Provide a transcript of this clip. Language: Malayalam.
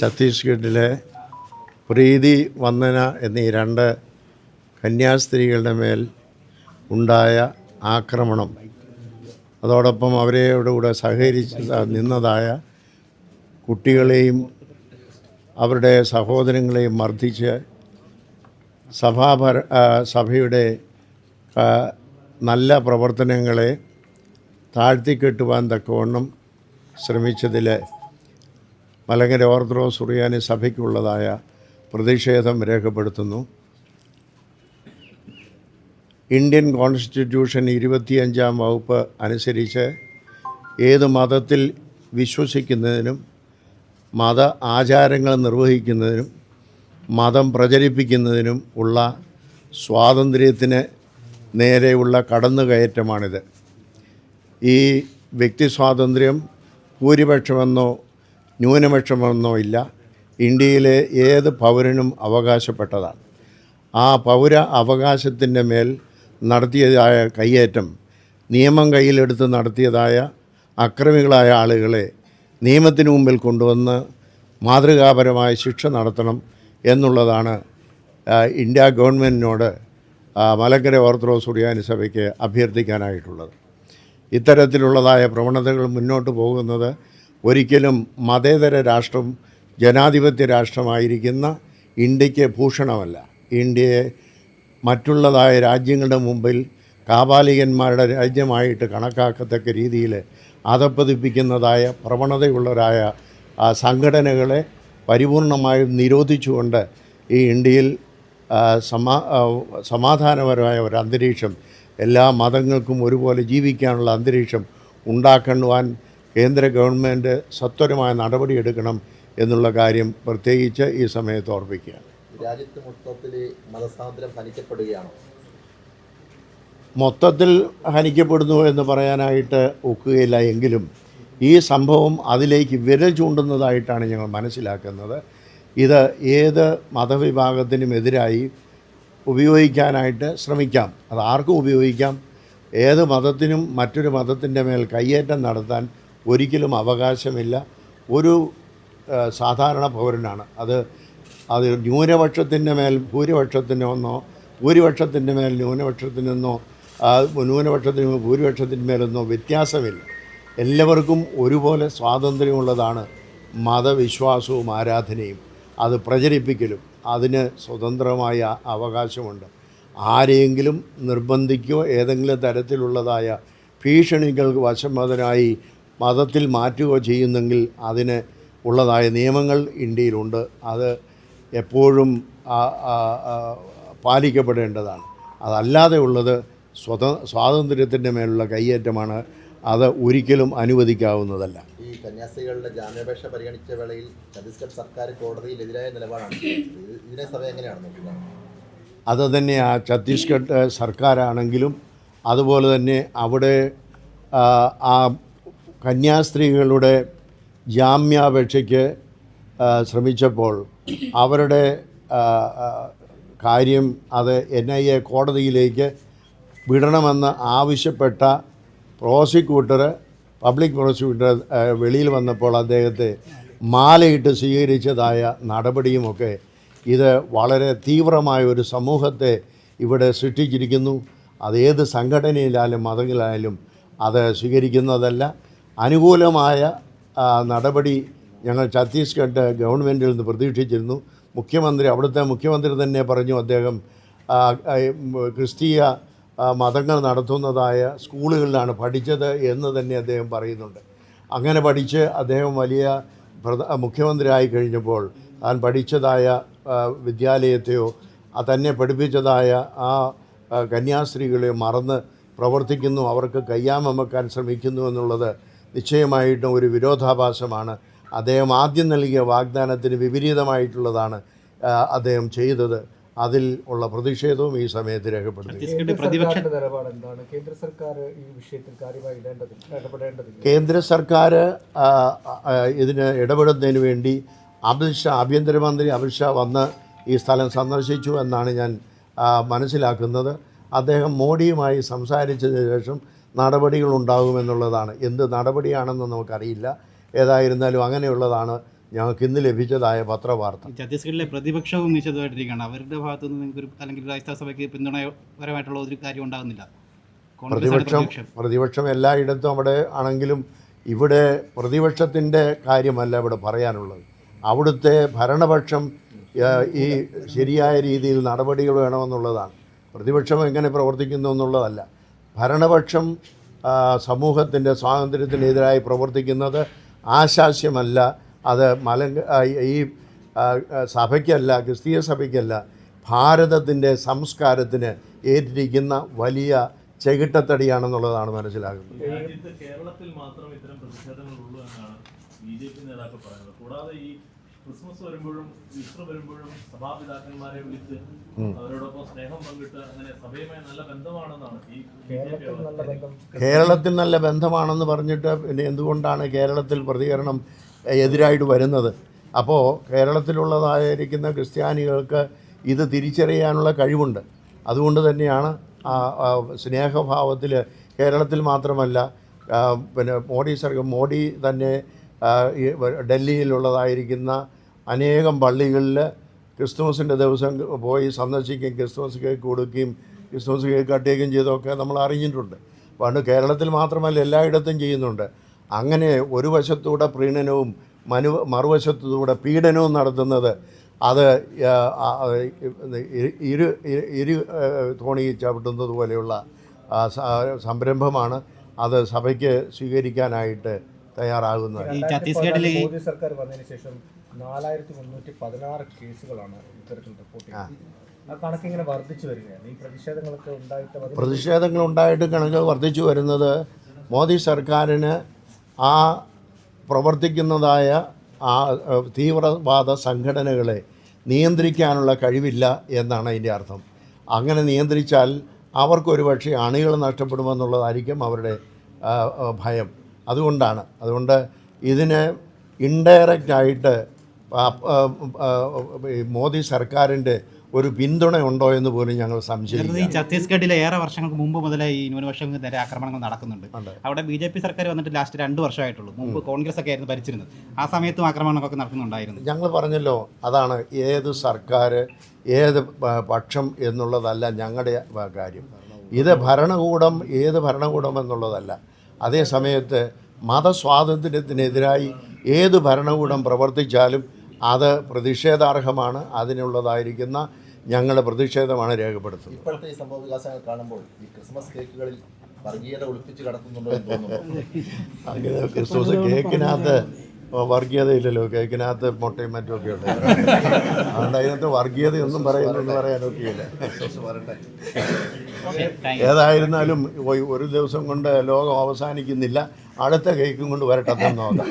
ഛത്തീസ്ഗഡിലെ പ്രീതി വന്ദന എന്നീ രണ്ട് കന്യാസ്ത്രീകളുടെ മേൽ ഉണ്ടായ ആക്രമണം. അതോടൊപ്പം അവരോട് കൂടെ സഹകരിച്ച് നിന്നതായ കുട്ടികളെയും അവരുടെ സഹോദരങ്ങളെയും മർദ്ദിച്ച് സഭാഭര സഭയുടെ നല്ല പ്രവർത്തനങ്ങളെ താഴ്ത്തിക്കെട്ടുവാൻ തക്കവണ്ണം ശ്രമിച്ചതിൽ മലങ്കര ഓർത്തഡോക്സ് സുറിയാനി സഭയ്ക്കുള്ളതായ പ്രതിഷേധം രേഖപ്പെടുത്തുന്നു. ഇന്ത്യൻ കോൺസ്റ്റിറ്റ്യൂഷൻ ഇരുപത്തിയഞ്ചാം വകുപ്പ് അനുസരിച്ച് ഏത് മതത്തിൽ വിശ്വസിക്കുന്നതിനും മത ആചാരങ്ങൾ നിർവഹിക്കുന്നതിനും മതം പ്രചരിപ്പിക്കുന്നതിനും ഉള്ള സ്വാതന്ത്ര്യത്തിന് നേരെയുള്ള കടന്നുകയറ്റമാണിത്. ഈ വ്യക്തി സ്വാതന്ത്ര്യം ഭൂരിപക്ഷമെന്നോ ന്യൂനപക്ഷമെന്നോ ഇല്ല. ഇന്ത്യയിലെ ഏത് പൗരനും അവകാശപ്പെട്ടതാണ്. ആ പൗര അവകാശത്തിന്റെ മേൽ നടത്തിയതായ കയ്യേറ്റം നിയമം കയ്യിലെടുത്ത് നടത്തിയതായ അക്രമികളായ ആളുകളെ നിയമത്തിന് മുമ്പിൽ കൊണ്ടുവന്ന് മാതൃകാപരമായ ശിക്ഷ നടത്തണം എന്നുള്ളതാണ് ഇന്ത്യ ഗവൺമെന്റിനോട് മലങ്കര ഓർത്തഡോക്സ് ഉറിയാനി സഭയ്ക്ക് അഭ്യർത്ഥിക്കാനായിട്ടുള്ളത്. ഇത്തരത്തിലുള്ളതായ പ്രവണതകൾ മുന്നോട്ട് പോകുന്നത് ഒരിക്കലും മതേതര രാഷ്ട്രം ജനാധിപത്യ രാഷ്ട്രമായിരിക്കുന്ന ഇന്ത്യയ്ക്ക് ഭൂഷണമല്ല. ഇന്ത്യയെ മറ്റുള്ളതായ രാജ്യങ്ങളുടെ മുമ്പിൽ കാപാലികന്മാരുടെ രാജ്യമായിട്ട് കണക്കാക്കത്തക്ക രീതിയിൽ അധപ്പതിപ്പിക്കുന്നതായ പ്രവണതയുള്ളവരായ സംഘടനകളെ പരിപൂർണമായും നിരോധിച്ചുകൊണ്ട് ഈ ഇന്ത്യയിൽ സമാ സമാധാനപരമായ ഒരു അന്തരീക്ഷം എല്ലാ മതങ്ങൾക്കും ഒരുപോലെ ജീവിക്കാനുള്ള അന്തരീക്ഷം ഉണ്ടാക്കുവാൻ കേന്ദ്ര ഗവൺമെന്റ് സത്വരമായ നടപടിയെടുക്കണം എന്നുള്ള കാര്യം പ്രത്യേകിച്ച് ഈ സമയത്ത് ഓർപ്പിക്കുകയാണ്. രാജ്യത്ത് മൊത്തത്തിൽ മതസ്വാതന്ത്ര്യം ഹനിക്കപ്പെടുകയാണോ? മൊത്തത്തിൽ ഹനിക്കപ്പെടുന്നു എന്ന് പറയാനായിട്ട് ഒക്കുകയില്ല എങ്കിലും ഈ സംഭവം അതിലേക്ക് വിരൽ ചൂണ്ടുന്നതായിട്ടാണ് ഞങ്ങൾ മനസ്സിലാക്കുന്നത്. ഇത് ഏത് മതവിഭാഗത്തിനും എതിരായി ഉപയോഗിക്കാനായിട്ട് ശ്രമിക്കാം. അത് ആർക്കും ഉപയോഗിക്കാം. ഏത് മതത്തിനും മറ്റൊരു മതത്തിന്റെ മേൽ കയ്യേറ്റം നടത്താൻ ഒരിക്കലും അവകാശമില്ല. ഒരു സാധാരണ പൗരനാണ്. അത് അത് ന്യൂനപക്ഷത്തിന്റെ മേൽ ഭൂരിപക്ഷത്തിന്റെ ഒന്നോ ഭൂരിപക്ഷത്തിന്റെ മേൽ ന്യൂനപക്ഷത്തിനൊന്നോ ന്യൂനപക്ഷത്തിന് ഭൂരിപക്ഷത്തിന്റെ മേലൊന്നോ വ്യത്യാസമില്ല. എല്ലാവർക്കും ഒരുപോലെ സ്വാതന്ത്ര്യമുള്ളതാണ് മതവിശ്വാസവും ആരാധനയും. അത് പ്രചരിപ്പിക്കലും അതിന് സ്വതന്ത്രമായ അവകാശമുണ്ട്. ആരെയെങ്കിലും നിർബന്ധിക്കുകയോ ഏതെങ്കിലും തരത്തിലുള്ളതായ ഭീഷണികൾക്ക് വശംവദനായി മതത്തിൽ മാറ്റുകയോ ചെയ്യുന്നെങ്കിൽ അതിന് ഉള്ളതായ നിയമങ്ങൾ ഇന്ത്യയിലുണ്ട്. അത് എപ്പോഴും പാലിക്കപ്പെടേണ്ടതാണ്. അതല്ലാതെ ഉള്ളത് സ്വത സ്വാതന്ത്ര്യത്തിന്റെ മേലുള്ള കയ്യേറ്റമാണ്. അത് ഒരിക്കലും അനുവദിക്കാവുന്നതല്ല. ഈ കന്യാസ്ത്രീകളുടെ ജാമ്യാപേക്ഷ പരിഗണിച്ച വേളയിൽ ഛത്തീസ്ഗഡ് സർക്കാർ കോടതിയിൽ എതിരായ നിലപാടാണ്. ഇത് ഇതിനെ സഭ എങ്ങനെയാണ് അത് തന്നെ ആ ഛത്തീസ്ഗഡ് സർക്കാരാണെങ്കിലും അതുപോലെ തന്നെ അവിടെ ആ കന്യാസ്ത്രീകളുടെ ജാമ്യാപേക്ഷയ്ക്ക് ശ്രമിച്ചപ്പോൾ അവരുടെ കാര്യം അത് എൻ ഐ എ കോടതിയിലേക്ക് വിടണമെന്ന് ആവശ്യപ്പെട്ട പ്രോസിക്യൂട്ടർ പബ്ലിക് പ്രോസിക്യൂട്ടർ വെളിയിൽ വന്നപ്പോൾ അദ്ദേഹത്തെ മാലയിട്ട് സ്വീകരിച്ചതായ നടപടിയുമൊക്കെ ഇത് വളരെ തീവ്രമായ ഒരു സമൂഹത്തെ ഇവിടെ സൃഷ്ടിച്ചിരിക്കുന്നു. അത് ഏത് സംഘടനയിലായാലും മതങ്ങളിലായാലും അത് സ്വീകരിക്കുന്നതല്ല. അനുകൂലമായ നടപടി ഞങ്ങൾ ഛത്തീസ്ഗഡ് ഗവൺമെന്റിൽ നിന്ന് പ്രതീക്ഷിച്ചിരുന്നു. മുഖ്യമന്ത്രി അവിടുത്തെ മുഖ്യമന്ത്രി തന്നെ പറഞ്ഞു അദ്ദേഹം ക്രിസ്തീയ മതങ്ങൾ നടത്തുന്നതായ സ്കൂളുകളിലാണ് പഠിച്ചത് എന്ന് തന്നെ അദ്ദേഹം പറയുന്നുണ്ട്. അങ്ങനെ പഠിച്ച് അദ്ദേഹം വലിയ മുഖ്യമന്ത്രിയായി കഴിഞ്ഞപ്പോൾ താൻ പഠിച്ചതായ വിദ്യാലയത്തെയോ തന്നെ പഠിപ്പിച്ചതായ ആ കന്യാസ്ത്രീകളെ മറന്ന് പ്രവർത്തിക്കുന്നു. അവർക്ക് കയ്യാമക്കാൻ ശ്രമിക്കുന്നു എന്നുള്ളത് നിശ്ചയമായിട്ടും ഒരു വിരോധാഭാസമാണ്. അദ്ദേഹം ആദ്യം നൽകിയ വാഗ്ദാനത്തിന് വിപരീതമായിട്ടുള്ളതാണ് അദ്ദേഹം ചെയ്തത്. അതിൽ ഉള്ള പ്രതിഷേധവും ഈ സമയത്ത് രേഖപ്പെടുത്തി. കേന്ദ്ര നിലപാട് എന്താണ്? കേന്ദ്ര സർക്കാർ ഈ വിഷയത്തിൽ കാര്യമായി ഇടേണ്ടതില്ല ഇടപെടേണ്ടതില്ല കേന്ദ്ര സർക്കാർ ആ, ആ, ഇതിന് ഇടപെടുന്നതിന് വേണ്ടി അമിത്ഷാ ആഭ്യന്തരമന്ത്രി അമിത്ഷാ വന്ന് ഈ സ്ഥലം സന്ദർശിച്ചു എന്നാണ് ഞാൻ മനസ്സിലാക്കുന്നത്. അദ്ദേഹം മോഡിയുമായി സംസാരിച്ചതിന് ശേഷം നടപടികൾ ഉണ്ടാകുമെന്നുള്ളതാണ് എന്ത് നടപടിയാണെന്ന് നമുക്കറിയില്ല. ഏതായിരുന്നാലും അങ്ങനെയുള്ളതാണ് ഞങ്ങൾക്ക് ഇന്ന് ലഭിച്ചതായ പത്രവാർത്ത. ഛത്തീസ്ഗഡിലെ പ്രതിപക്ഷവും നിശ്ചിതമായിട്ടിരിക്കുകയാണ്. അവരുടെ ഭാഗത്തു നിന്ന് നിങ്ങൾക്ക് അല്ലെങ്കിൽ ക്രൈസ്തവ സഭയ്ക്ക് പിന്തുണപരമായിട്ടുള്ള ഒരു കാര്യം ഉണ്ടാകുന്നില്ല. പ്രതിപക്ഷം പ്രതിപക്ഷം. എല്ലായിടത്തും അവിടെ ആണെങ്കിലും ഇവിടെ പ്രതിപക്ഷത്തിന്റെ കാര്യമല്ല ഇവിടെ പറയാനുള്ളത്. അവിടുത്തെ ഭരണപക്ഷം ഈ ശരിയായ രീതിയിൽ നടപടികൾ വേണമെന്നുള്ളതാണ്. പ്രതിപക്ഷം എങ്ങനെ പ്രവർത്തിക്കുന്നു എന്നുള്ളതല്ല. ഭരണപക്ഷം സമൂഹത്തിന്റെ സ്വാതന്ത്ര്യത്തിനെതിരായി പ്രവർത്തിക്കുന്നത് ആശാസ്യമല്ല. അത് മല ഈ സഭയ്ക്കല്ല ക്രിസ്തീയ സഭയ്ക്കല്ല ഭാരതത്തിന്റെ സംസ്കാരത്തിന് ഏറ്റിരിക്കുന്ന വലിയ ചെകിട്ടത്തടിയാണെന്നുള്ളതാണ് മനസ്സിലാകുന്നത്. കേരളത്തിൽ മാത്രം ഇത്തരം പ്രതിഷേധങ്ങൾ എന്നാണ് ബി ജെ പി നേതാക്കൾ പറയുന്നത്. കൂടാതെ ഈ ക്രിസ്മസ് വരുമ്പോഴും ഈസ്റ്റർ വരുമ്പോഴും സഭാപിതാക്കന്മാരെ വിളിച്ച് അവരോടൊപ്പം സ്നേഹം പങ്കിട്ട് അങ്ങനെ സഭയുമായി നല്ല ബന്ധമാണെന്നാണ് ഈ കേരളത്തിൽ നല്ല ബന്ധം. കേരളത്തിൽ നല്ല ബന്ധമാണെന്ന് പറഞ്ഞിട്ട് പിന്നെ എന്തുകൊണ്ടാണ് കേരളത്തിൽ പ്രതികരണം എതിരായിട്ട് വരുന്നത്? അപ്പോൾ കേരളത്തിലുള്ളതായിരിക്കുന്ന ക്രിസ്ത്യാനികൾക്ക് ഇത് തിരിച്ചറിയാനുള്ള കഴിവുണ്ട്. അതുകൊണ്ട് തന്നെയാണ് സ്നേഹഭാവത്തിൽ കേരളത്തിൽ മാത്രമല്ല പിന്നെ മോഡി സർക്കാർ മോഡി തന്നെ ഡൽഹിയിലുള്ളതായിരിക്കുന്ന അനേകം പള്ളികളിൽ ക്രിസ്തുമസിന്റെ ദിവസം പോയി സന്ദർശിക്കുകയും ക്രിസ്തുമസ് കേക്ക് കൊടുക്കുകയും ക്രിസ്തുമസ് കേക്ക് കട്ടുകയും ചെയ്തൊക്കെ നമ്മൾ അറിഞ്ഞിട്ടുണ്ട്. പണ്ട് കേരളത്തിൽ മാത്രമല്ല എല്ലായിടത്തും ചെയ്യുന്നുണ്ട്. അങ്ങനെ ഒരു വശത്തൂടെ പ്രീണനവും മനു മറുവശത്തൂടെ പീഡനവും നടത്തുന്നത് അത് ഇരു- ഇരു തോണി ചവിട്ടുന്നത് പോലെയുള്ള സംരംഭമാണ് അത് സഭയ്ക്ക് സ്വീകരിക്കാനായിട്ട് തയ്യാറാകുന്നത്. ഈ ഛത്തീസ്ഗഡിൽ ഈ മോദി സർക്കാർ വന്നതിന് ശേഷം നാലായിരത്തി മുന്നൂറ്റി പതിനാറ് കേസുകളാണ് ഇത്തരത്തിൽ റിപ്പോർട്ട് ചെയ്തത് ആ കണക്ക് ഇങ്ങനെ വർദ്ധിച്ചു വരികയാണ്. ഈ പ്രതിഷേധങ്ങളൊക്കെ ഉണ്ടായിട്ട് പ്രതിഷേധങ്ങൾ ഉണ്ടായിട്ട് കണക്ക് വർദ്ധിച്ചു വരുന്നത് മോദി സർക്കാരിന് ആ പ്രവർത്തിക്കുന്നതായ ആ തീവ്രവാദ സംഘടനകളെ നിയന്ത്രിക്കാനുള്ള കഴിവില്ല എന്നാണ് അതിന്റെ അർത്ഥം. അങ്ങനെ നിയന്ത്രിച്ചാൽ അവർക്കൊരു പക്ഷേ അണികൾ നഷ്ടപ്പെടുമെന്നുള്ളതായിരിക്കും അവരുടെ ഭയം. അതുകൊണ്ടാണ്. അതുകൊണ്ട് ഇതിന് ഇൻഡയറക്റ്റായിട്ട് മോദി സർക്കാരിന്റെ ഒരു പിന്തുണ ഉണ്ടോ എന്ന് പോലും ഞങ്ങൾ സംശയിക്കുന്നു ഈ ഛത്തീസ്ഗഡിലെ ഏറെ വർഷങ്ങൾക്ക് മുമ്പ് മുതലേ ഈ ന്യൂനപക്ഷങ്ങൾക്ക് നേരെ ആക്രമണങ്ങൾ നടക്കുന്നുണ്ട്. അവിടെ ബി ജെ പി സർക്കാർ വന്നിട്ട് ലാസ്റ്റ് രണ്ട് വർഷമായിട്ടുള്ളൂ. മുമ്പ് കോൺഗ്രസ് ഒക്കെ ആയിരുന്നു ഭരിച്ചിരുന്നത്. ആ സമയത്തും ആക്രമണങ്ങളൊക്കെ നടക്കുന്നുണ്ടായിരുന്നു. ഞങ്ങൾ പറഞ്ഞല്ലോ അതാണ് ഏത് സർക്കാർ ഏത് പക്ഷം എന്നുള്ളതല്ല ഞങ്ങളുടെ കാര്യം. ഇത് ഭരണകൂടം ഏത് ഭരണകൂടം എന്നുള്ളതല്ല. അതേ സമയത്ത് മതസ്വാതന്ത്ര്യത്തിനെതിരായി ഏത് ഭരണകൂടം പ്രവർത്തിച്ചാലും അത് പ്രതിഷേധാർഹമാണ്. അതിനുള്ളതായിരിക്കുന്ന ഞങ്ങളുടെ പ്രതിഷേധമാണ് രേഖപ്പെടുത്തുന്നത്. ഇപ്പോഴത്തെ ഈ സംഭവ വികാസങ്ങൾ കാണുമ്പോൾ ഈ ക്രിസ്മസ് കേക്കുകളിൽ വർഗീയത ഒളിപ്പിച്ച് കടത്തുന്നുണ്ടോ എന്ന് തോന്നുന്നു. ക്രിസ്മസ് കേക്കിനകത്ത് വർഗീയതയില്ലല്ലോ. കേക്കിനകത്ത് മുട്ടയും മറ്റുമൊക്കെ ഉണ്ട്. അതുകൊണ്ട് അതിനകത്ത് വർഗീയതയൊന്നും പറയുന്നെന്ന് പറയാനൊക്കെയില്ല. ഏതായിരുന്നാലും ഒരു ദിവസം കൊണ്ട് ലോകം അവസാനിക്കുന്നില്ല. അടുത്ത കേക്കും കൊണ്ട് വരട്ടെ നോക്കാം.